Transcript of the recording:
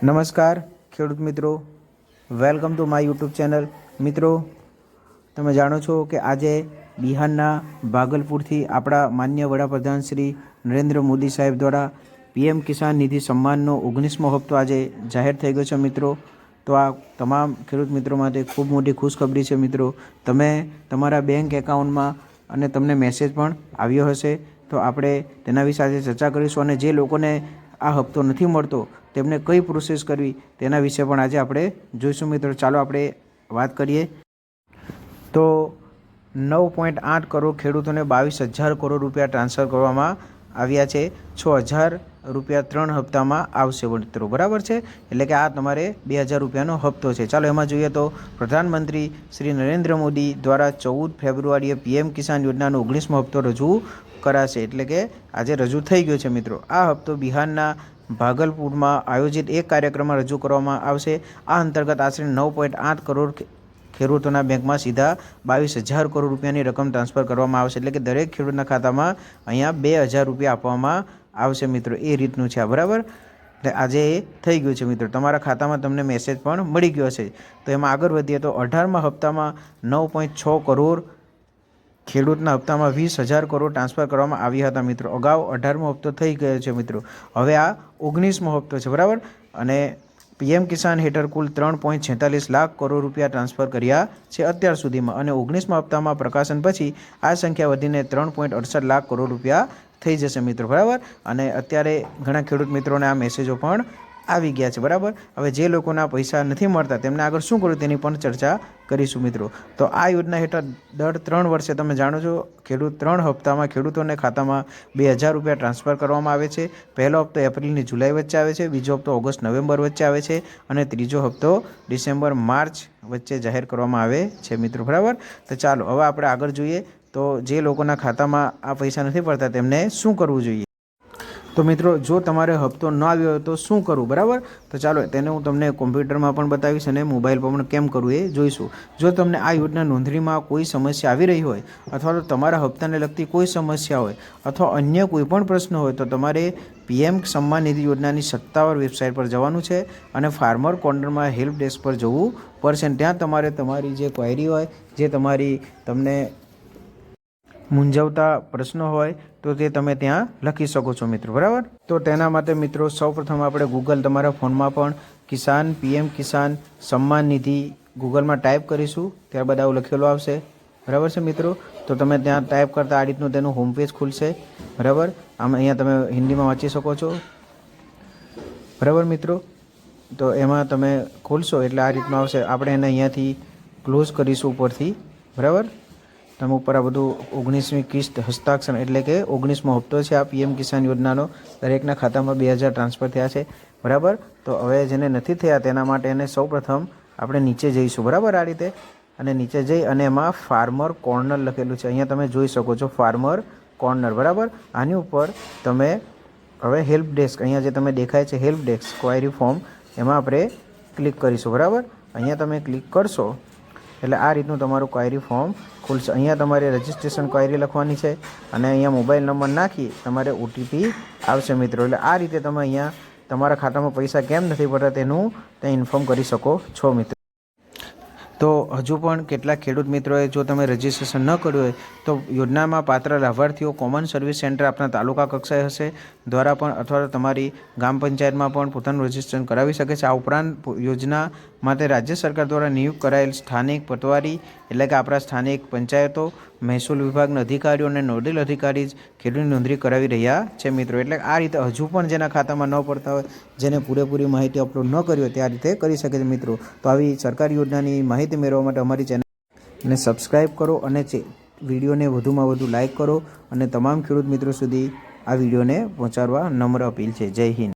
નમસ્કાર, ખેડૂત મિત્રો. Welcome to my YouTube channel મિત્રો, તમે જાણો છો કે આજે બિહારના ભાગલપુરથી આપણા માન્ય વડાપ્રધાન શ્રી નરેન્દ્ર મોદી સાહેબ દ્વારા પીએમ કિસાન નિધિ સન્માનનો ઓગણીસમો હપ્તો આજે જાહેર થઈ ગયો છે, મિત્રો. તો આ તમામ ખેડૂત મિત્રો માટે ખૂબ મોટી ખુશખબરી છે, મિત્રો. તમે તમારા બેંક એકાઉન્ટમાં અને તમને મેસેજ પણ આવ્યો હશે. તો આપણે તેના વિશે આજે ચર્ચા કરીશું અને જે લોકોને આ હપ્તો નથી મળતો તેમને કઈ પ્રોસેસ કરવી તેના વિશે પણ આજે આપણે જોઈશું મિત્રો. ચાલો આપણે વાત કરીએ. તો નવ પોઈન્ટ આઠ કરોડ ખેડૂતોને બાવીસ હજાર કરોડ રૂપિયા ટ્રાન્સફર કરવામાં આવ્યા છે. છ હજાર રૂપિયા ત્રણ હપ્તામાં આવશે મિત્રો. બરાબર છે? એટલે કે આ તમારે બે હજાર રૂપિયાનો હપ્તો છે. ચાલો એમાં જોઈએ તો પ્રધાનમંત્રી શ્રી નરેન્દ્ર મોદી દ્વારા ચૌદ ફેબ્રુઆરીએ પીએમ કિસાન યોજનાનો ઓગણીસમો હપ્તો રજૂ કરાશે. એટલે કે આજે રજૂ થઈ ગયો છે મિત્રો. આ હપ્તો બિહારના ભાગલપુરમાં આયોજિત એક કાર્યક્રમમાં રજૂ કરવામાં આવશે. આ અંતર્ગત આશરે નવ પોઈન્ટ આઠ કરોડ ખેડૂતોના બેંકમાં સીધા બાવીસ હજાર કરોડ રૂપિયાની રકમ ટ્રાન્સફર કરવામાં આવશે. એટલે કે દરેક ખેડૂતના ખાતામાં અહીંયા બે હજાર રૂપિયા આપવામાં આવશે મિત્રો. એ રીતનું છે બરાબર? એટલે આજે એ થઈ ગયું છે મિત્રો. તમારા ખાતામાં તમને મેસેજ પણ મળી ગયો હશે. તો એમાં આગળ વધીએ તો અઢારમા હપ્તામાં નવ પોઈન્ટ છ કરોડ ખેડૂતના હપ્તામાં વીસ હજાર કરોડ ટ્રાન્સફર કરવામાં આવ્યા હતા, મિત્રો. અગાઉ અઢારમો હપ્તો થઈ ગયો છે, મિત્રો. હવે આ ઓગણીસમો હપ્તો છે, બરાબર? અને પીએમ કિસાન હેઠળ કુલ ત્રણ પોઈન્ટ છેતાલીસ લાખ કરોડ રૂપિયા ટ્રાન્સફર કર્યા છે અત્યાર સુધીમાં. અને ઓગણીસમા હપ્તામાં પ્રકાશન પછી આ સંખ્યા વધીને ત્રણ પોઈન્ટ અડસઠ લાખ કરોડ રૂપિયા થઈ જશે, મિત્રો. બરાબર? અને અત્યારે ઘણા ખેડૂત મિત્રોને આ મેસેજો પણ આવી ગયા છે, બરાબર? હવે જે લોકોના પૈસા નથી મળતા તેમને આગળ શું કરવું તેની પણ ચર્ચા કરીશું, મિત્રો. તો આ યોજના હેઠળ દર ત્રણ વર્ષે તમે જાણો છો, ખેડૂત ત્રણ હપ્તામાં ખેડૂતોને ખાતામાં બે હજાર રૂપિયા ટ્રાન્સફર કરવામાં આવે છે. પહેલો હપ્તો એપ્રિલની જુલાઈ વચ્ચે આવે છે, બીજો હપ્તો ઓગસ્ટ નવેમ્બર વચ્ચે આવે છે અને ત્રીજો હપ્તો ડિસેમ્બર માર્ચ વચ્ચે જાહેર કરવામાં આવે છે, મિત્રો. બરાબર? તો ચાલો, હવે આપણે આગળ જોઈએ તો જે લોકોના ખાતામાં આ પૈસા નથી પડતા તેમને શું કરવું જોઈએ? તો મિત્રો, જો તમારે હપ્તો ન આવ્યો હોય તો શું કરવું, બરાબર? તો ચાલો, તેને હું તમને કોમ્પ્યુટરમાં પણ બતાવીશ અને મોબાઈલ પર પણ કેમ કરવું એ જોઈશું. જો તમને આ યોજના નોંધણીમાં કોઈ સમસ્યા આવી રહી હોય, અથવા તો તમારા હપ્તાને લગતી કોઈ સમસ્યા હોય, અથવા અન્ય કોઈ પણ પ્રશ્ન હોય, તો તમારે પીએમ સન્માન નિધિ યોજનાની સત્તાવાર વેબસાઇટ પર જવાનું છે અને ફાર્મર કોર્નરમાં હેલ્પ ડેસ્ક પર જવું પડશે. ત્યાં તમારે તમારી જે ક્વાયરી હોય, જે તમારી તમને મૂંઝવતા પ્રશ્નો હોય તો તે તમે ત્યાં લખી શકો છો મિત્રો, બરાબર? તો તેના માટે મિત્રો સૌપ્રથમ આપણે ગૂગલ તમારા ફોનમાં પણ કિસાન પીએમ કિસાન સન્માન નિધિ ગૂગલમાં ટાઈપ કરીશું, ત્યારબાદ આવું લખેલું આવશે, બરાબર છે મિત્રો? તો તમે ત્યાં ટાઈપ કરતાં આ રીતનું તેનું હોમ પેજ ખુલશે, બરાબર? આમ અહીંયા તમે હિન્દીમાં વાંચી શકો છો, બરાબર મિત્રો? તો એમાં તમે ખોલશો એટલે આ રીતનું આવશે. આપણે એને અહીંયાથી ક્લોઝ કરીશું ઉપરથી, બરાબર? તમે ઉપર આ બધું ઓગણીસમી કિસ્ત હસ્તાક્ષર એટલે કે ઓગણીસમો હપ્તો છે આ પીએમ કિસાન યોજનાનો. દરેકના ખાતામાં બે હજાર ટ્રાન્સફર થયા છે. બરાબર? તો હવે જેને નથી થયા તેના માટે એને સૌપ્રથમ આપણે નીચે જઈશું. બરાબર આ રીતે? અને નીચે જઈ અને એમાં ફાર્મર કોર્નર લખેલું છે. અહીંયા તમે જોઈ શકો છો ફાર્મર કોર્નર બરાબર? આની ઉપર તમે હવે હેલ્પ ડેસ્ક અહીંયા જે તમે દેખાય છે હેલ્પ ડેસ્ક ક્વાયરી ફોર્મ એમાં આપણે ક્લિક કરીશું. બરાબર? અહીંયા તમે ક્લિક કરશો એટલે આ રીતનું તમારું ક્વાયરી ફોર્મ ખુલશે અહીંયા તમારે રજિસ્ટ્રેશન ક્વાયરી લખવાની છે અને અહીંયા મોબાઈલ નંબર નાખી તમારે ઓટીપી આવશે મિત્રો. એટલે આ રીતે તમે અહીંયા તમારા ખાતામાં પૈસા કેમ નથી પડતા તેનું ત્યાં ઇન્ફોર્મ કરી શકો છો મિત્રો. તો હજુ પણ કેટલાક ખેડૂત મિત્રોએ જો તમે રજીસ્ટ્રેશન ન કર્યું હોય તો યોજનામાં પાત્ર લાભાર્થીઓ કોમન સર્વિસ સેન્ટર આપણા તાલુકા કક્ષાએ હશે. દ્વારા પણ અથવા તમારી ગ્રામ પંચાયતમાં પણ પોતાનું રજીસ્ટ્રેશન કરાવી શકે છે. આ ઉપરાંત યોજના માટે રાજ્ય સરકાર દ્વારા નિયુક્ત કરાયેલ સ્થાનિક પટવારી એટલે કે આપણા સ્થાનિક પંચાયતો, મહેસૂલ વિભાગના અધિકારીઓ અને નોડલ અધિકારી જ ખેડૂતની નોંધણી કરાવી રહ્યા છે મિત્રો. એટલે આ રીતે હજુ પણ જેના ખાતામાં ન પડતા હોય, જેને પૂરેપૂરી માહિતી અપલોડ ન કરી હોય, તે આ રીતે કરી શકે છે મિત્રો. તો આવી સરકારી યોજનાની માહિતી મેળવવા માટે અમારી ચેનલને સબસ્ક્રાઈબ કરો અને વિડીયોને વધુમાં વધુ લાઇક કરો અને તમામ ખેડૂત મિત્રો સુધી આ વિડીયોને પહોંચાડવા નમ્ર અપીલ છે. જય હિન્દ.